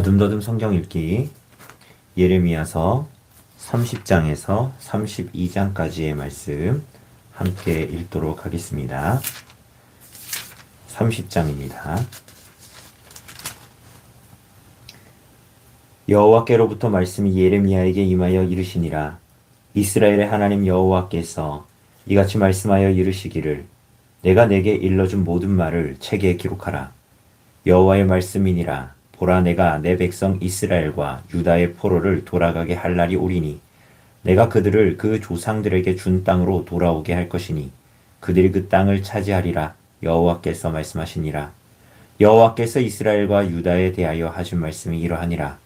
더듬더듬 성경 읽기 예레미야서 30장에서 32장까지의 말씀 함께 읽도록 하겠습니다. 30장입니다. 여호와께로부터 말씀이 예레미야에게 임하여 이르시니라 이스라엘의 하나님 여호와께서 이같이 말씀하여 이르시기를 내가 내게 일러준 모든 말을 책에 기록하라 여호와의 말씀이니라 보라 내가 내 백성 이스라엘과 유다의 포로를 돌아가게 할 날이 오리니 내가 그들을 그 조상들에게 준 땅으로 돌아오게 할 것이니 그들이 그 땅을 차지하리라 여호와께서 말씀하시니라. 여호와께서 이스라엘과 유다에 대하여 하신 말씀이 이러하니라.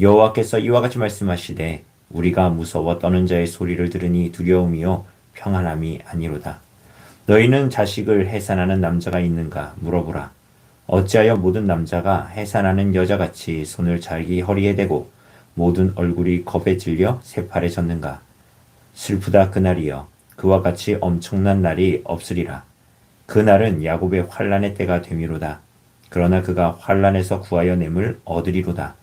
여호와께서 이와 같이 말씀하시되 우리가 무서워 떠는 자의 소리를 들으니 두려움이요 평안함이 아니로다. 너희는 자식을 해산하는 남자가 있는가 물어보라 어찌하여 모든 남자가 해산하는 여자같이 손을 자기 허리에 대고 모든 얼굴이 겁에 질려 새팔에 졌는가? 슬프다 그날이여. 그와 같이 엄청난 날이 없으리라. 그날은 야곱의 환란의 때가 되미로다. 그러나 그가 환란에서 구하여 냄을 얻으리로다.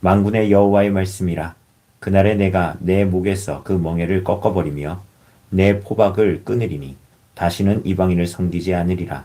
만군의 여호와의 말씀이라. 그날에 내가 내 목에서 그 멍에를 꺾어버리며 내 포박을 끊으리니 다시는 이방인을 섬기지 않으리라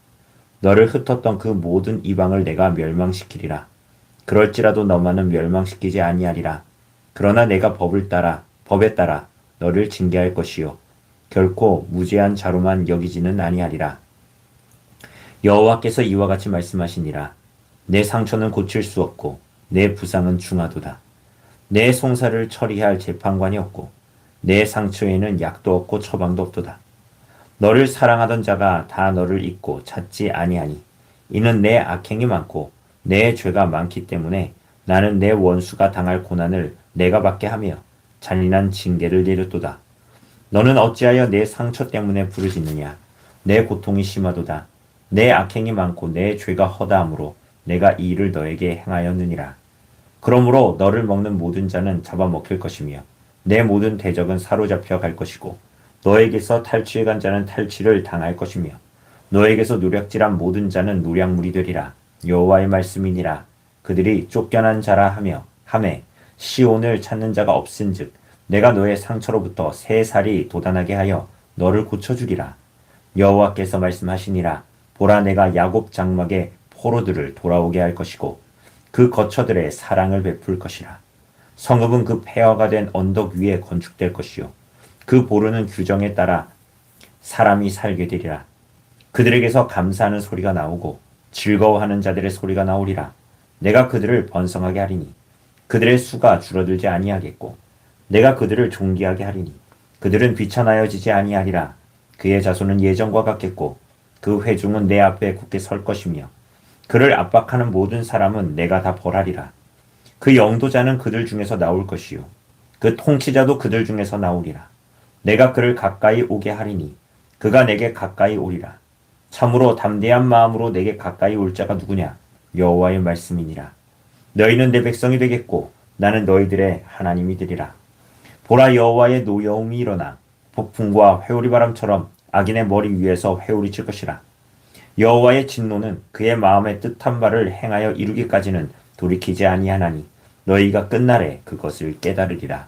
너를 흩었던 그 모든 이방을 내가 멸망시키리라. 그럴지라도 너만은 멸망시키지 아니하리라. 그러나 내가 법을 따라 법에 따라 너를 징계할 것이요 결코 무죄한 자로만 여기지는 아니하리라. 여호와께서 이와 같이 말씀하시니라. 내 상처는 고칠 수 없고 내 부상은 중하도다. 내 송사를 처리할 재판관이 없고 내 상처에는 약도 없고 처방도 없도다. 너를 사랑하던 자가 다 너를 잊고 찾지 아니하니 이는 내 악행이 많고 내 죄가 많기 때문에 나는 내 원수가 당할 고난을 내가 받게 하며 잔인한 징계를 내렸도다. 너는 어찌하여 내 상처 때문에 부르짖느냐? 내 고통이 심하도다. 내 악행이 많고 내 죄가 허다함으로 내가 이 일을 너에게 행하였느니라. 그러므로 너를 먹는 모든 자는 잡아먹힐 것이며 내 모든 대적은 사로잡혀 갈 것이고 너에게서 탈취해간 자는 탈취를 당할 것이며 너에게서 노력질한 모든 자는 노량물이 되리라. 여호와의 말씀이니라. 그들이 쫓겨난 자라 하며 함에 시온을 찾는 자가 없은즉 내가 너의 상처로부터 새 살이 돋아나게 하여 너를 고쳐주리라. 여호와께서 말씀하시니라. 보라 내가 야곱 장막에 포로들을 돌아오게 할 것이고 그 거처들의 사랑을 베풀 것이라. 성읍은 그 폐허가 된 언덕 위에 건축될 것이요 그 보르는 규정에 따라 사람이 살게 되리라. 그들에게서 감사하는 소리가 나오고 즐거워하는 자들의 소리가 나오리라. 내가 그들을 번성하게 하리니 그들의 수가 줄어들지 아니하겠고 내가 그들을 존귀하게 하리니 그들은 귀찮아여지지 아니하리라. 그의 자손은 예전과 같겠고 그 회중은 내 앞에 굳게 설 것이며 그를 압박하는 모든 사람은 내가 다 벌하리라. 그 영도자는 그들 중에서 나올 것이요 그 통치자도 그들 중에서 나오리라. 내가 그를 가까이 오게 하리니 그가 내게 가까이 오리라. 참으로 담대한 마음으로 내게 가까이 올 자가 누구냐? 여호와의 말씀이니라. 너희는 내 백성이 되겠고 나는 너희들의 하나님이 되리라. 보라 여호와의 노여움이 일어나 폭풍과 회오리 바람처럼 악인의 머리 위에서 회오리 칠 것이라. 여호와의 진노는 그의 마음의 뜻한 바를 행하여 이루기까지는 돌이키지 아니하나니 너희가 끝날에 그것을 깨달으리라.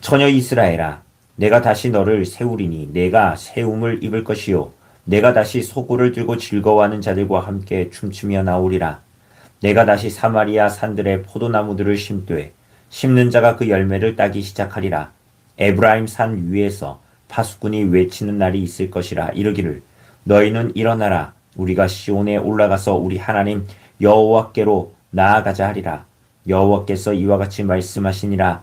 처녀 이스라엘아 내가 다시 너를 세우리니 내가 세움을 입을 것이요 내가 다시 소구를 들고 즐거워하는 자들과 함께 춤추며 나오리라 내가 다시 사마리아 산들의 포도나무들을 심되 심는 자가 그 열매를 따기 시작하리라. 에브라임 산 위에서 파수꾼이 외치는 날이 있을 것이라 이르기를 너희는 일어나라 우리가 시온에 올라가서 우리 하나님 여호와께로 나아가자 하리라. 여호와께서 이와 같이 말씀하시니라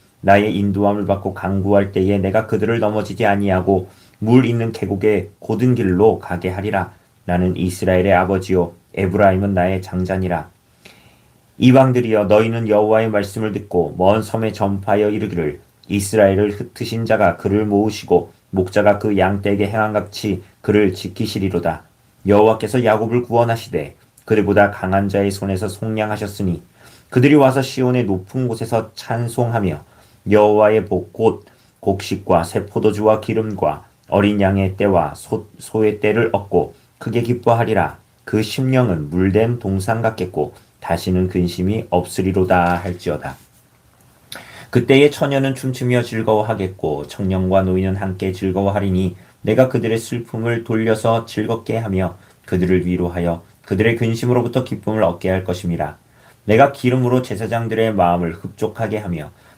나의 인도함을 받고 강구할 때에 내가 그들을 넘어지지 아니하고 물 있는 계곡의 고든 길로 가게 하리라. 나는 이스라엘의 아버지요 에브라임은 나의 장자니라. 이방들이여 너희는 여호와의 말씀을 듣고 먼 섬에 전파하여 이르기를 이스라엘을 흩으신 자가 그를 모으시고 목자가 그 양떼에게 행한같이 그를 지키시리로다. 여호와께서 야곱을 구원하시되 그들보다 강한 자의 손에서 속량하셨으니 그들이 와서 시온의 높은 곳에서 찬송하며 여호와의 복곧 곡식과 새 포도주와 기름과 어린 양의 떼와 소, 소의 떼를 얻고 크게 기뻐하리라. 그 심령은 물된 동상 같겠고 다시는 근심이 없으리로다 할지어다. 그때의 처녀는 춤추며 즐거워하겠고 청년과 노인은 함께 즐거워하리니 내가 그들의 슬픔을 돌려서 즐겁게 하며 그들을 위로하여 그들의 근심으로부터 기쁨을 얻게 할 것임이라. 내가 기름으로 제사장들의 마음을 흡족하게 하며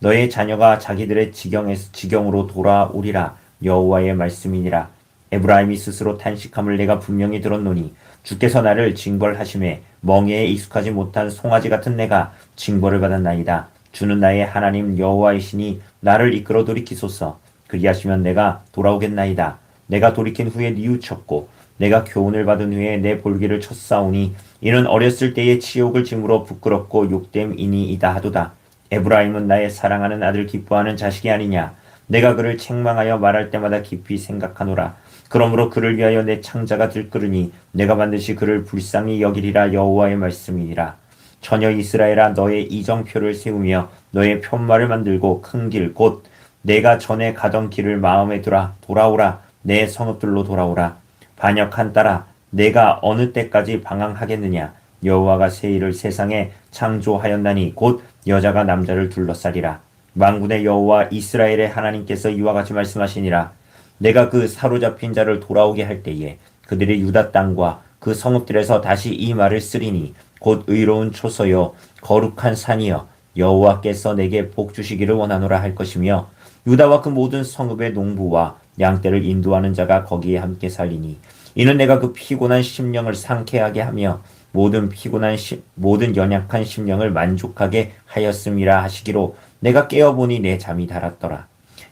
너의 자녀가 자기들의 지경에서 지경으로 돌아오리라 여호와의 말씀이니라 에브라임이 스스로 탄식함을 내가 분명히 들었노니 주께서 나를 징벌하심에 멍에에 익숙하지 못한 송아지 같은 내가 징벌을 받았나이다. 주는 나의 하나님 여호와이시니 나를 이끌어 돌이키소서. 그리하시면 내가 돌아오겠나이다. 내가 돌이킨 후에 뉘우쳤고 내가 교훈을 받은 후에 내 볼기를 쳤사오니 이는 어렸을 때의 치욕을 징으로 부끄럽고 욕됨이니이다 하도다. 에브라임은 나의 사랑하는 아들 기뻐하는 자식이 아니냐. 내가 그를 책망하여 말할 때마다 깊이 생각하노라. 그러므로 그를 위하여 내 창자가 들끓으니 내가 반드시 그를 불쌍히 여기리라 여호와의 말씀이니라. 처녀 이스라엘아 너의 이정표를 세우며 너의 편말을 만들고 큰 길 곧 내가 전에 가던 길을 마음에 들어 돌아오라 내 성읍들로 돌아오라 반역한 따라 내가 어느 때까지 방황하겠느냐 여호와가 새 일을 세상에 창조하였나니 곧 여자가 남자를 둘러싸리라. 만군의 여호와 이스라엘의 하나님께서 이와 같이 말씀하시니라. 내가 그 사로잡힌 자를 돌아오게 할 때에 그들의 유다 땅과 그 성읍들에서 다시 이 말을 쓰리니 곧 의로운 초소여 거룩한 산이여 여호와께서 내게 복 주시기를 원하노라 할 것이며 유다와 그 모든 성읍의 농부와 양떼를 인도하는 자가 거기에 함께 살리니 이는 내가 그 피곤한 심령을 상쾌하게 하며 모든 피곤한 시, 모든 연약한 심령을 만족하게 하였음이라 하시기로 내가 깨어보니 내 잠이 달았더라.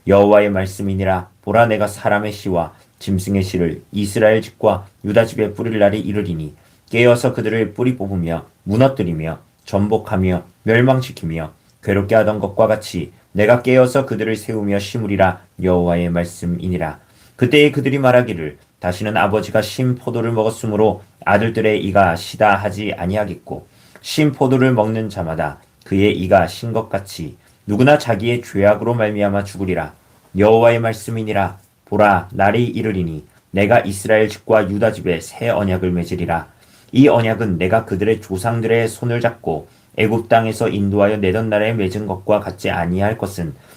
여호와의 말씀이니라. 보라 내가 사람의 씨와 짐승의 씨를 이스라엘 집과 유다 집에 뿌릴 날이 이르리니 깨어서 그들을 뿌리 뽑으며 무너뜨리며 전복하며 멸망시키며 괴롭게 하던 것과 같이 내가 깨어서 그들을 세우며 심으리라 여호와의 말씀이니라. 그때에 그들이 말하기를 다시는 아버지가 신 포도를 먹었으므로 아들들의 이가 시다 하지 아니하겠고 신 포도를 먹는 자마다 그의 이가 신 것 같이 누구나 자기의 죄악으로 말미암아 죽으리라. 여호와의 말씀이니라. 보라 날이 이르리니 내가 이스라엘 집과 유다 집에 새 언약을 맺으리라. 이 언약은 내가 그들의 조상들의 손을 잡고 애굽 땅에서 인도하여 내던 날에 맺은 것과 같지 아니할 것은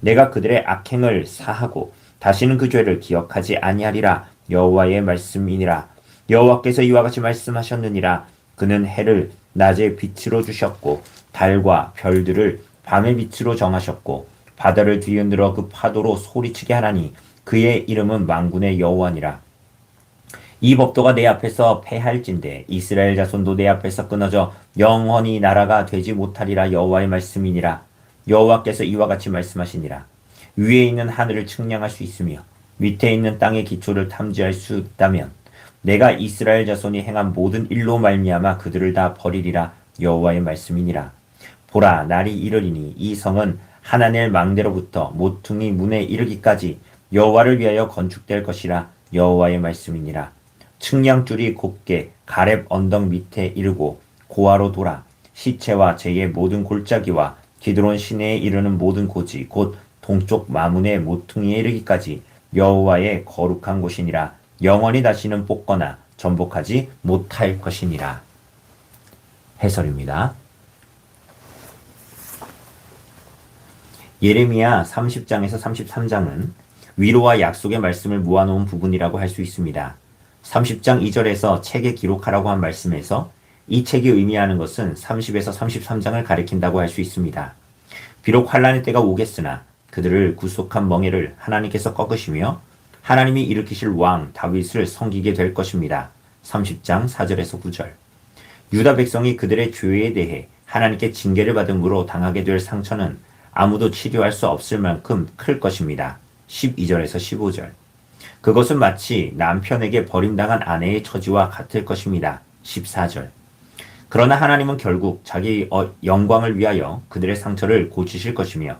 내가 그들의 악행을 사하고 다시는 그 죄를 기억하지 아니하리라 여호와의 말씀이니라. 여호와께서 이와 같이 말씀하셨느니라. 그는 해를 낮에 빛으로 주셨고 달과 별들을 밤의 빛으로 정하셨고 바다를 뒤흔들어 그 파도로 소리치게 하나니 그의 이름은 망군의 여호와니라. 이 법도가 내 앞에서 패할진대 이스라엘 자손도 내 앞에서 끊어져 영원히 나라가 되지 못하리라 여호와의 말씀이니라 여호와께서 이와 같이 말씀하시니라. 위에 있는 하늘을 측량할 수 있으며 밑에 있는 땅의 기초를 탐지할 수 있다면 내가 이스라엘 자손이 행한 모든 일로 말미암아 그들을 다 버리리라 여호와의 말씀이니라. 보라 날이 이르리니 이 성은 하나넬 망대로부터 모퉁이 문에 이르기까지 여호와를 위하여 건축될 것이라 여호와의 말씀이니라. 측량줄이 곱게 가렙 언덕 밑에 이르고 고아로 돌아 시체와 제의 모든 골짜기와 기드론 시내에 이르는 모든 고지 곧 동쪽 마문의 모퉁이에 이르기까지 여호와의 거룩한 곳이니라 영원히 다시는 뽑거나 전복하지 못할 것이니라 해설입니다. 예레미야 30장에서 33장은 위로와 약속의 말씀을 모아놓은 부분이라고 할 수 있습니다. 30장 2절에서 책에 기록하라고 한 말씀에서 이 책이 의미하는 것은 30에서 33장을 가리킨다고 할 수 있습니다. 비록 환란의 때가 오겠으나 그들을 구속한 멍에를 하나님께서 꺾으시며 하나님이 일으키실 왕 다윗을 섬기게 될 것입니다. 30장 4절에서 9절. 유다 백성이 그들의 죄에 대해 하나님께 징계를 받음으로 당하게 될 상처는 아무도 치료할 수 없을 만큼 클 것입니다. 12절에서 15절. 그것은 마치 남편에게 버림당한 아내의 처지와 같을 것입니다. 14절. 그러나 하나님은 결국 자기 어, 영광을 위하여 그들의 상처를 고치실 것이며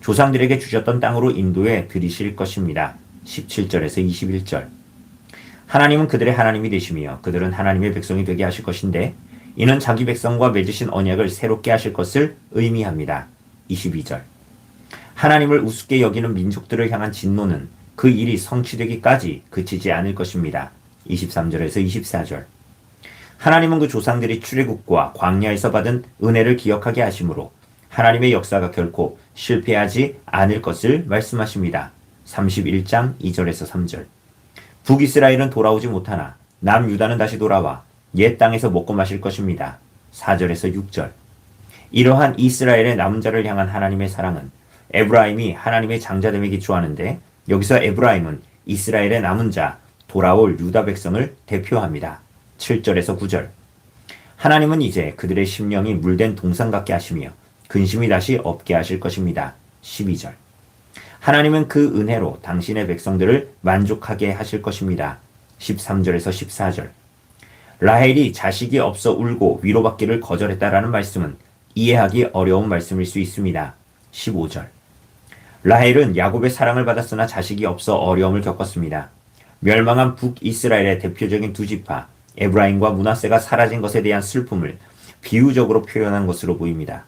조상들에게 주셨던 땅으로 인도해 들이실 것입니다. 17절에서 21절. 하나님은 그들의 하나님이 되시며 그들은 하나님의 백성이 되게 하실 것인데 이는 자기 백성과 맺으신 언약을 새롭게 하실 것을 의미합니다. 22절. 하나님을 우습게 여기는 민족들을 향한 진노는 그 일이 성취되기까지 그치지 않을 것입니다. 23절에서 24절. 하나님은 그 조상들이 출애굽과 광야에서 받은 은혜를 기억하게 하심으로 하나님의 역사가 결코 실패하지 않을 것을 말씀하십니다. 31장 2절에서 3절. 북이스라엘은 돌아오지 못하나 남유다는 다시 돌아와 옛 땅에서 먹고 마실 것입니다. 4절에서 6절. 이러한 이스라엘의 남은 자를 향한 하나님의 사랑은 에브라임이 하나님의 장자됨에 기초하는데 여기서 에브라임은 이스라엘의 남은 자, 돌아올 유다 백성을 대표합니다. 7절에서 9절. 하나님은 이제 그들의 심령이 물된 동상 같게 하시며 근심이 다시 없게 하실 것입니다. 12절. 하나님은 그 은혜로 당신의 백성들을 만족하게 하실 것입니다. 13절에서 14절. 라헬이 자식이 없어 울고 위로받기를 거절했다라는 말씀은 이해하기 어려운 말씀일 수 있습니다. 15절. 라헬은 야곱의 사랑을 받았으나 자식이 없어 어려움을 겪었습니다. 멸망한 북이스라엘의 대표적인 두 지파 에브라임과 문하세가 사라진 것에 대한 슬픔을 비유적으로 표현한 것으로 보입니다.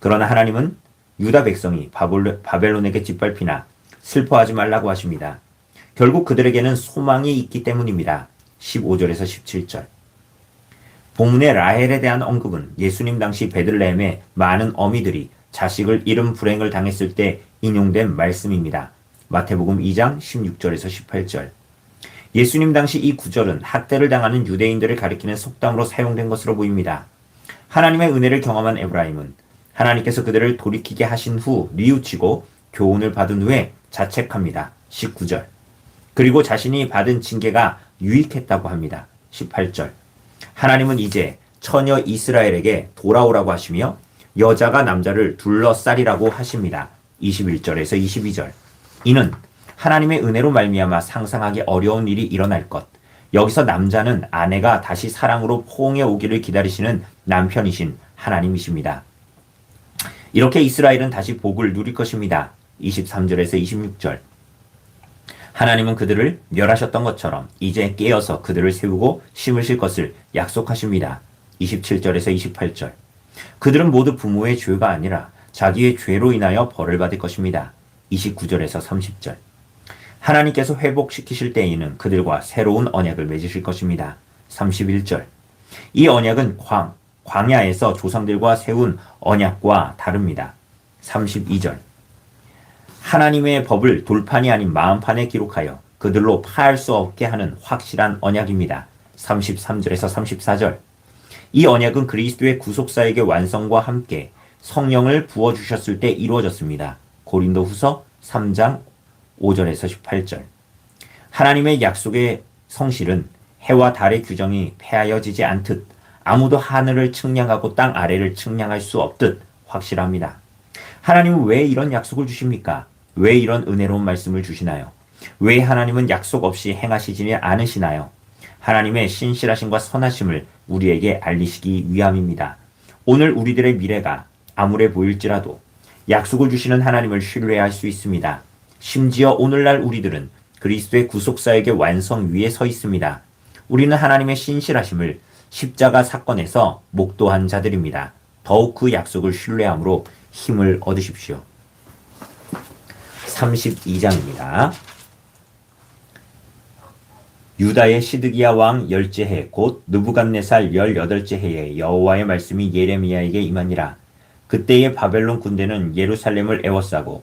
그러나 하나님은 유다 백성이 바벨론에게 짓밟히나 슬퍼하지 말라고 하십니다. 결국 그들에게는 소망이 있기 때문입니다. 15절에서 17절. 본문의 라헬에 대한 언급은 예수님 당시 베들레헴의 많은 어미들이 자식을 잃은 불행을 당했을 때 인용된 말씀입니다. 마태복음 2장 16절에서 18절. 예수님 당시 이 구절은 학대를 당하는 유대인들을 가리키는 속담으로 사용된 것으로 보입니다. 하나님의 은혜를 경험한 에브라임은 하나님께서 그들을 돌이키게 하신 후 뉘우치고 교훈을 받은 후에 자책합니다. 19절. 그리고 자신이 받은 징계가 유익했다고 합니다. 18절. 하나님은 이제 처녀 이스라엘에게 돌아오라고 하시며 여자가 남자를 둘러싸리라고 하십니다. 21절에서 22절. 이는 하나님의 은혜로 말미암아 상상하기 어려운 일이 일어날 것. 여기서 남자는 아내가 다시 사랑으로 포옹해 오기를 기다리시는 남편이신 하나님이십니다. 이렇게 이스라엘은 다시 복을 누릴 것입니다. 23절에서 26절. 하나님은 그들을 멸하셨던 것처럼 이제 깨어서 그들을 세우고 심으실 것을 약속하십니다. 27절에서 28절. 그들은 모두 부모의 죄가 아니라 자기의 죄로 인하여 벌을 받을 것입니다. 29절에서 30절. 하나님께서 회복시키실 때에는 그들과 새로운 언약을 맺으실 것입니다. 31절. 이 언약은 광, 광야에서 조상들과 세운 언약과 다릅니다. 32절. 하나님의 법을 돌판이 아닌 마음판에 기록하여 그들로 파할 수 없게 하는 확실한 언약입니다. 33절에서 34절. 이 언약은 그리스도의 구속사에게 완성과 함께 성령을 부어 주셨을 때 이루어졌습니다. 고린도 후서 3장 5절에서 18절. 하나님의 약속의 성실은 해와 달의 규정이 폐하여지지 않듯 아무도 하늘을 측량하고 땅 아래를 측량할 수 없듯 확실합니다. 하나님은 왜 이런 약속을 주십니까? 왜 이런 은혜로운 말씀을 주시나요? 왜 하나님은 약속 없이 행하시지 않으시나요? 하나님의 신실하심과 선하심을 우리에게 알리시기 위함입니다. 오늘 우리들의 미래가 암울해 보일지라도 약속을 주시는 하나님을 신뢰할 수 있습니다. 심지어 오늘날 우리들은 그리스도의 구속사에게 완성 위에 서 있습니다. 우리는 하나님의 신실하심을 십자가 사건에서 목도한 자들입니다. 더욱 그 약속을 신뢰함으로 힘을 얻으십시오. 32장입니다. 유다의 시드기야 왕 열째 해 곧 느부갓네살 열여덟째 해에 여호와의 말씀이 예레미야에게 임하니라. 그때의 바벨론 군대는 예루살렘을 에워싸고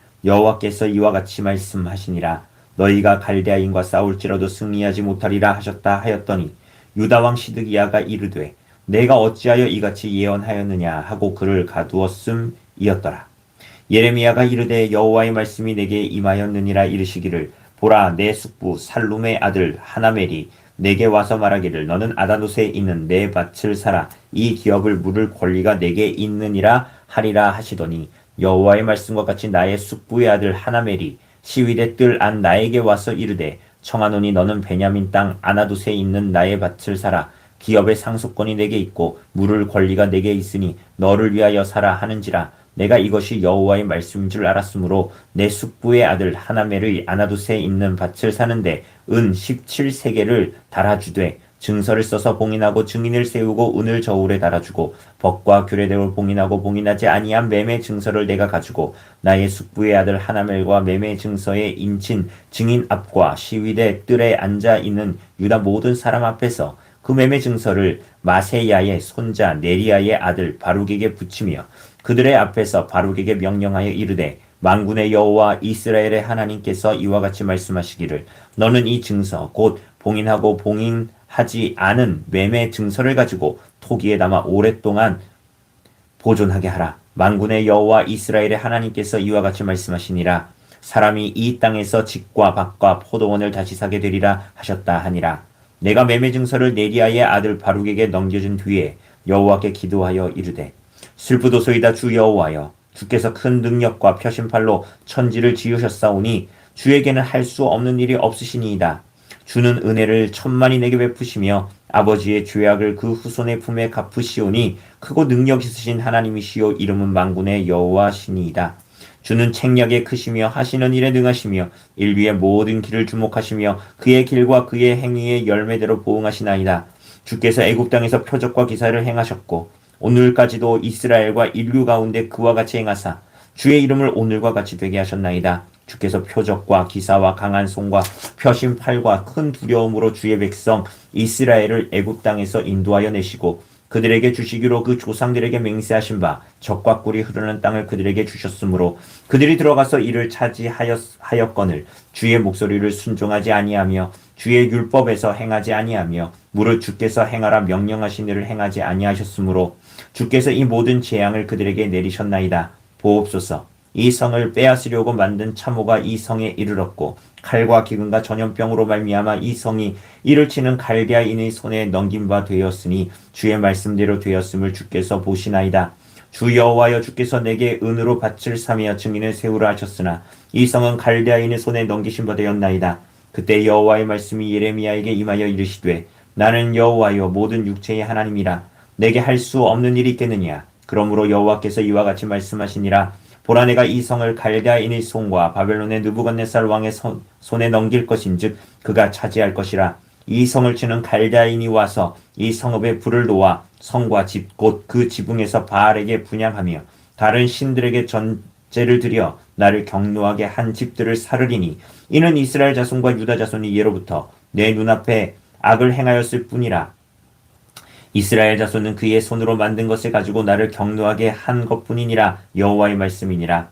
여호와께서 이와 같이 말씀하시니라. 너희가 갈대아인과 싸울지라도 승리하지 못하리라 하셨다 하였더니 유다 왕 시드기야가 이르되 내가 어찌하여 이같이 예언하였느냐 하고 그를 가두었음이었더라. 예레미야가 이르되 여호와의 말씀이 내게 임하였느니라 이르시기를 보라 내 숙부 살룸의 아들 하나멜이 내게 와서 말하기를 너는 아다노스에 있는 내 밭을 사라. 이 기업을 물을 권리가 내게 있느니라 하리라 하시더니 여호와의 말씀과 같이 나의 숙부의 아들 하나멜이 시위대 뜰 안 나에게 와서 이르되 청하노니 너는 베냐민 땅 아나두스에 있는 나의 밭을 사라. 기업의 상속권이 내게 있고 물을 권리가 내게 있으니 너를 위하여 사라 하는지라. 내가 이것이 여호와의 말씀인 줄 알았으므로 내 숙부의 아들 하나멜의 아나두스에 있는 밭을 사는데 은 17세계를 달아주되 증서를 써서 봉인하고 증인을 세우고 은을 저울에 달아주고 법과 규례대로 봉인하고 봉인하지 아니한 매매 증서를 내가 가지고 나의 숙부의 아들 하나멜과 매매 증서에 인친 증인 앞과 시위대 뜰에 앉아 있는 유다 모든 사람 앞에서 그 매매 증서를 마세야의 손자 네리아의 아들 바룩에게 붙이며 그들의 앞에서 바룩에게 명령하여 이르되 만군의 여호와 이스라엘의 하나님께서 이와 같이 말씀하시기를 너는 이 증서 곧 봉인하고 봉인 하지 않은 매매 증서를 가지고 토기에 담아 오랫동안 보존하게 하라. 만군의 여호와 이스라엘의 하나님께서 이와 같이 말씀하시니라. 사람이 이 땅에서 집과 밭과 포도원을 다시 사게 되리라 하셨다 하니라. 내가 매매 증서를 네리아의 아들 바룩에게 넘겨준 뒤에 여호와께 기도하여 이르되 슬프도소이다 주 여호와여 주께서 큰 능력과 표심팔로 천지를 지으셨사오니 주에게는 할 수 없는 일이 없으시니이다. 주는 은혜를 천만이 내게 베푸시며 아버지의 죄악을 그 후손의 품에 갚으시오니 크고 능력 있으신 하나님이시요 이름은 만군의 여호와시니이다. 주는 책략에 크시며 하시는 일에 능하시며 인류의 모든 길을 주목하시며 그의 길과 그의 행위의 열매대로 보응하시나이다. 주께서 애굽 땅에서 표적과 기사를 행하셨고 오늘까지도 이스라엘과 인류 가운데 그와 같이 행하사 주의 이름을 오늘과 같이 되게 하셨나이다. 주께서 표적과 기사와 강한 손과 표심 팔과 큰 두려움으로 주의 백성 이스라엘을 애굽 땅에서 인도하여 내시고 그들에게 주시기로 그 조상들에게 맹세하신 바 적과 꿀이 흐르는 땅을 그들에게 주셨으므로 그들이 들어가서 이를 차지하였거늘 주의 목소리를 순종하지 아니하며 주의 율법에서 행하지 아니하며 무릇 주께서 행하라 명령하신 일을 행하지 아니하셨으므로 주께서 이 모든 재앙을 그들에게 내리셨나이다 보옵소서 이 성을 빼앗으려고 만든 참호가 이 성에 이르렀고 칼과 기근과 전염병으로 말미암아 이 성이 이를 치는 갈대아인의 손에 넘긴 바 되었으니 주의 말씀대로 되었음을 주께서 보시나이다. 주 여호와여 주께서 내게 은으로 밭을 사며 증인을 세우라 하셨으나 이 성은 갈대아인의 손에 넘기신 바 되었나이다. 그때 여호와의 말씀이 예레미야에게 임하여 이르시되 나는 여호와여 모든 육체의 하나님이라 내게 할 수 없는 일이 있겠느냐 그러므로 여호와께서 이와 같이 말씀하시니라. 보라 내가 이 성을 갈대아인의 손과 바벨론의 느부갓네살 왕의 손, 손에 넘길 것인즉 그가 차지할 것이라. 이 성을 치는 갈대아인이 와서 이 성읍에 불을 놓아 성과 집 곧 그 지붕에서 바알에게 분양하며 다른 신들에게 전제를 드려 나를 경노하게 한 집들을 사르리니 이는 이스라엘 자손과 유다 자손이 예로부터 내 눈앞에 악을 행하였을 뿐이라 이스라엘 자손은 그의 손으로 만든 것을 가지고 나를 경노하게 한 것뿐이니라 여호와의 말씀이니라.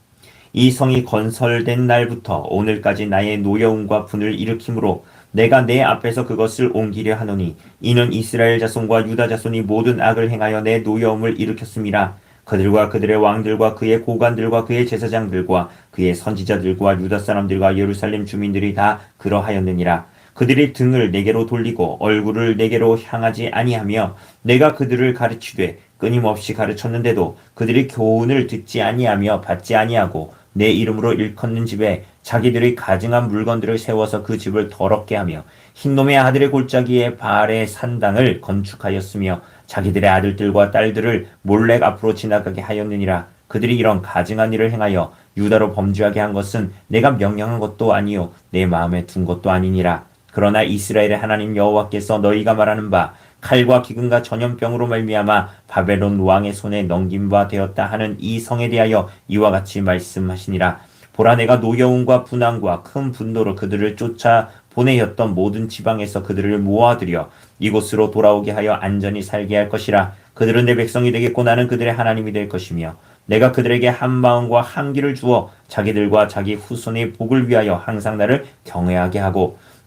이 성이 건설된 날부터 오늘까지 나의 노여움과 분을 일으키므로 내가 내 앞에서 그것을 옮기려 하노니 이는 이스라엘 자손과 유다 자손이 모든 악을 행하여 내 노여움을 일으켰음이라. 그들과 그들의 왕들과 그의 고관들과 그의 제사장들과 그의 선지자들과 유다 사람들과 예루살렘 주민들이 다 그러하였느니라 그들이 등을 내게로 돌리고 얼굴을 내게로 향하지 아니하며 내가 그들을 가르치되 끊임없이 가르쳤는데도 그들이 교훈을 듣지 아니하며 받지 아니하고 내 이름으로 일컫는 집에 자기들의 가증한 물건들을 세워서 그 집을 더럽게 하며 흰놈의 아들의 골짜기에 바알의 산당을 건축하였으며 자기들의 아들들과 딸들을 몰래 앞으로 지나가게 하였느니라. 그들이 이런 가증한 일을 행하여 유다로 범죄하게 한 것은 내가 명령한 것도 아니요 내 마음에 둔 것도 아니니라 그러나 이스라엘의 하나님 여호와께서 너희가 말하는 바 칼과 기근과 전염병으로 말미암아 바벨론 왕의 손에 넘긴 바 되었다 하는 이 성에 대하여 이와 같이 말씀하시니라. 보라 내가 노여움과 분함과 큰 분노로 그들을 쫓아 보내었던 모든 지방에서 그들을 모아들여 이곳으로 돌아오게 하여 안전히 살게 할 것이라. 그들은 내 백성이 되겠고 나는 그들의 하나님이 될 것이며 내가 그들에게 한 마음과 한 길을 주어 자기들과 자기 후손의 복을 위하여 항상 나를 경외하게 하고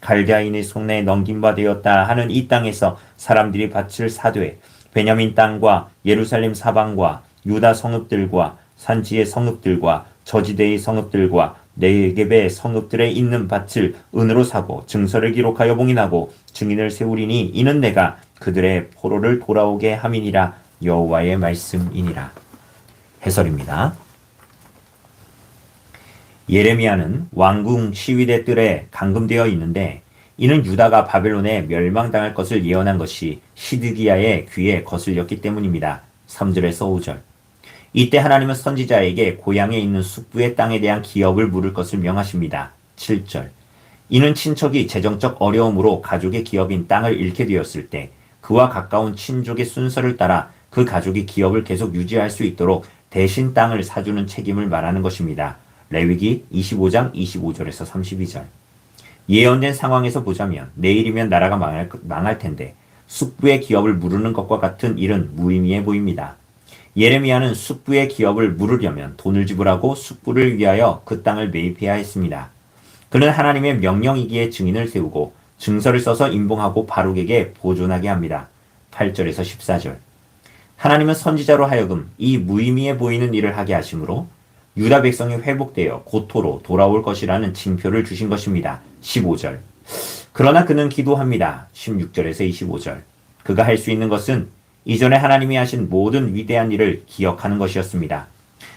갈대아인의 손에 넘긴 바 되었다 하는 이 땅에서 사람들이 밭을 사되 베냐민 땅과 예루살렘 사방과 유다 성읍들과 산지의 성읍들과 저지대의 성읍들과 네겝의 성읍들에 있는 밭을 은으로 사고 증서를 기록하여 봉인하고 증인을 세우리니 이는 내가 그들의 포로를 돌아오게 함이니라 여호와의 말씀이니라 해설입니다. 예레미야는 왕궁 시위대 뜰에 감금되어 있는데 이는 유다가 바벨론에 멸망당할 것을 예언한 것이 시드기야의 귀에 거슬렸기 때문입니다. 3절에서 5절. 이때 하나님은 선지자에게 고향에 있는 숙부의 땅에 대한 기업을 물을 것을 명하십니다. 7절. 이는 친척이 재정적 어려움으로 가족의 기업인 땅을 잃게 되었을 때 그와 가까운 친족의 순서를 따라 그 가족이 기업을 계속 유지할 수 있도록 대신 땅을 사주는 책임을 말하는 것입니다. 레위기 25장 25절에서 32절. 예언된 상황에서 보자면 내일이면 나라가 망할, 망할 텐데 숙부의 기업을 물르는 것과 같은 일은 무의미해 보입니다. 예레미야는 숙부의 기업을 물으려면 돈을 지불하고 숙부를 위하여 그 땅을 매입해야 했습니다. 그는 하나님의 명령이기에 증인을 세우고 증서를 써서 임봉하고 바룩에게 보존하게 합니다. 8절에서 14절. 하나님은 선지자로 하여금 이 무의미해 보이는 일을 하게 하심으로 유다 백성이 회복되어 고토로 돌아올 것이라는 징표를 주신 것입니다. 15절. 그러나 그는 기도합니다. 16절에서 25절. 그가 할 수 있는 것은 이전에 하나님이 하신 모든 위대한 일을 기억하는 것이었습니다.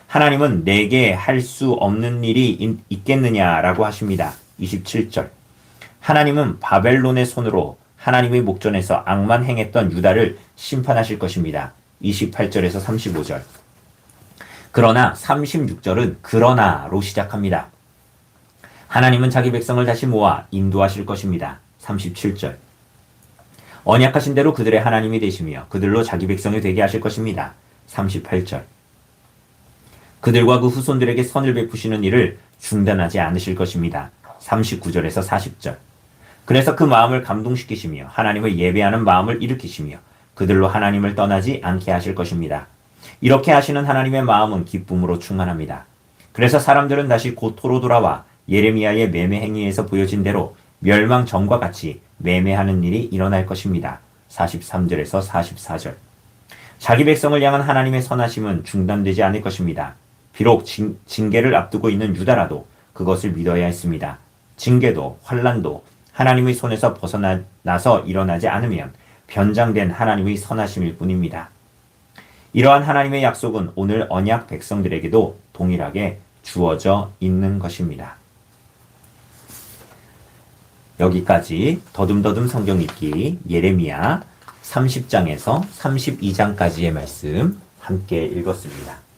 하나님은 내게 할 수 없는 일이 있겠느냐라고 하십니다. 27절. 하나님은 바벨론의 손으로 하나님의 목전에서 악만 행했던 유다를 심판하실 것입니다. 28절에서 35절. 그러나 36절은 그러나로 시작합니다. 하나님은 자기 백성을 다시 모아 인도하실 것입니다. 37절. 언약하신 대로 그들의 하나님이 되시며 그들로 자기 백성이 되게 하실 것입니다. 38절. 그들과 그 후손들에게 선을 베푸시는 일을 중단하지 않으실 것입니다. 39절에서 40절. 그래서 그 마음을 감동시키시며 하나님을 예배하는 마음을 일으키시며 그들로 하나님을 떠나지 않게 하실 것입니다. 이렇게 하시는 하나님의 마음은 기쁨으로 충만합니다. 그래서 사람들은 다시 고토로 돌아와 예레미야의 매매 행위에서 보여진 대로 멸망 전과 같이 매매하는 일이 일어날 것입니다. 43절에서 44절. 자기 백성을 향한 하나님의 선하심은 중단되지 않을 것입니다. 비록 징, 징계를 앞두고 있는 유다라도 그것을 믿어야 했습니다. 징계도 환란도 하나님의 손에서 벗어나서 일어나지 않으면 변장된 하나님의 선하심일 뿐입니다. 이러한 하나님의 약속은 오늘 언약 백성들에게도 동일하게 주어져 있는 것입니다. 여기까지 더듬더듬 성경 읽기 예레미야 30장에서 32장까지의 말씀 함께 읽었습니다.